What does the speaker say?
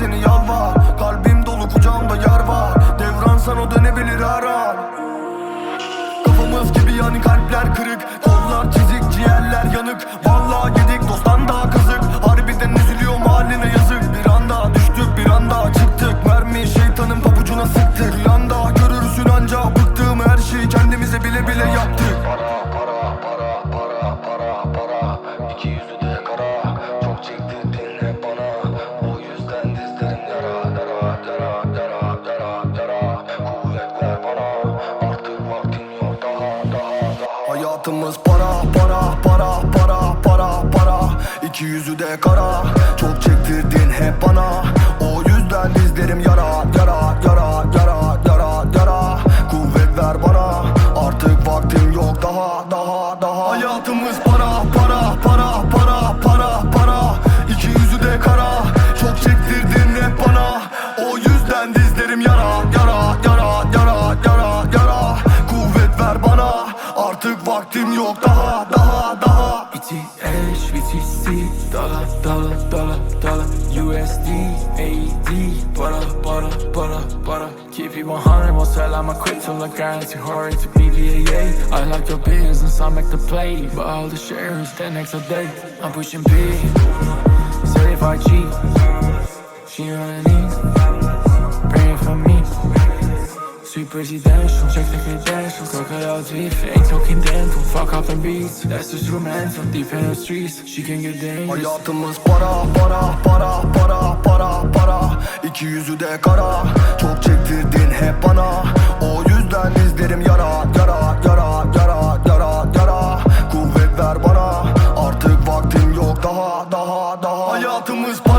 seni yalvar. Kalbim dolu kucağımda yer var. Devran sana dönebilir her an. Kafamız gibi yani kalpler kırık. Kollar çizik ciğerler yanık. Hayatımız para para para para para para. İki yüzü de kara. Çok çektirdin hep bana. O yüzden dizlerim yara çok daha daha daha BTC, dolar dolar dolar dolar USD, AD, para para para para Keep it 100, most hell I'm a. Quit till I to BVAA I like your business, I make the play. But all the shares, 10x a day I'm pushing big, certified cheap She running Sweet presidential, check the credentials Crocodile teeth, ain't talking dental Fuck up the beats, that's instrumental Deep in the streets, she can get dangerous. Hayatımız para para para para para para. İki yüzü de kara Çok çektirdin hep bana O yüzden dizlerim yara yara yara yara yara yara Kuvvet ver bana Artık vaktim yok daha daha daha. Hayatımız para